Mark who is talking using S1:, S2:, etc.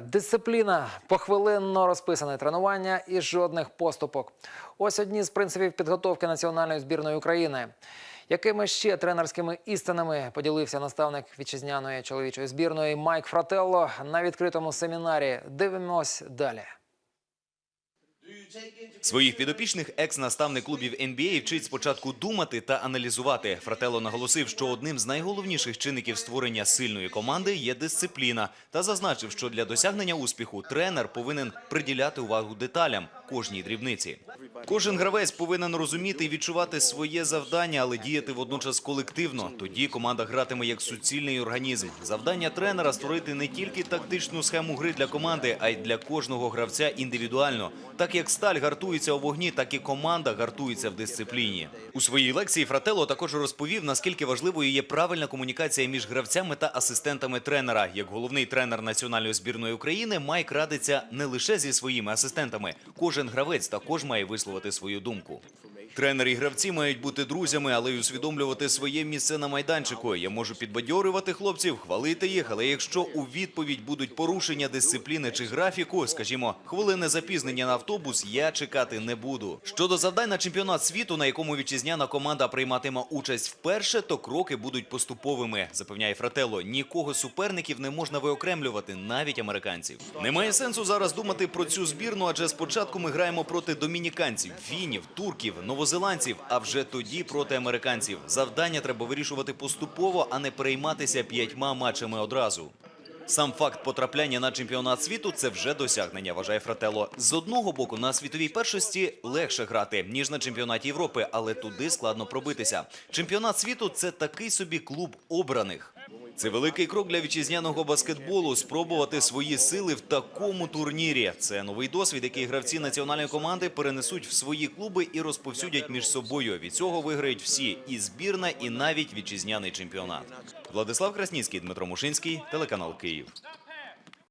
S1: Дисципліна, похвилинно розписане тренування і жодних поступок. Ось одні з принципів підготовки національної збірної України. Якими ще тренерськими істинами поділився наставник вітчизняної чоловічої збірної Майк Фрателло на відкритому семінарі? Дивимось далі.
S2: Своїх підопічних екс-наставник клубів NBA вчить спочатку думати та аналізувати. Фрателло наголосив, що одним з найголовніших чинників створення сильної команди є дисципліна, та зазначив, що для досягнення успіху тренер повинен приділяти увагу деталям кожній дрібниці. Кожен гравець повинен розуміти і відчувати своє завдання, але діяти водночас колективно. Тоді команда гратиме як суцільний організм. Завдання тренера створити не тільки тактичну схему гри для команди, а й для кожного гравця індивідуально. Так як сталь гартується у вогні, так і команда гартується в дисципліні. У своїй лекції Фрателло також розповів, наскільки важливою є правильна комунікація між гравцями та асистентами тренера. Як головний тренер національної збірної України, Майк радиться не лише зі своїми асистентами. Кожен гравець також має висловити свою думку. Тренери і гравці мають бути друзями, але й усвідомлювати своє місце на майданчику. Я можу підбадьорювати хлопців, хвалити їх, але якщо у відповідь будуть порушення дисципліни чи графіку, скажімо, хвилини запізнення на автобус, я чекати не буду. Щодо завдань на чемпіонат світу, на якому вітчизняна команда прийматиме участь вперше, то кроки будуть поступовими, запевняє Фрателло. Нікого суперників не можна виокремлювати, навіть американців. Немає сенсу зараз думати про цю збірну, адже спочатку ми граємо проти домініканців, фінів, турків, новозеландців, а вже тоді проти американців. Завдання треба вирішувати поступово, а не перейматися п'ятьма матчами одразу. Сам факт потрапляння на чемпіонат світу це вже досягнення, вважає Фрателло. З одного боку, на світовій першості легше грати ніж на чемпіонаті Європи, але туди складно пробитися. Чемпіонат світу це такий собі клуб обраних. Це великий крок для вітчизняного баскетболу спробувати свої сили в такому турнірі. Це новий досвід, який гравці національної команди перенесуть в свої клуби і розповсюдять між собою. Від цього виграють всі і збірна, і навіть вітчизняний чемпіонат. Владислав Красніцький, Дмитро Мушинський, телеканал Київ.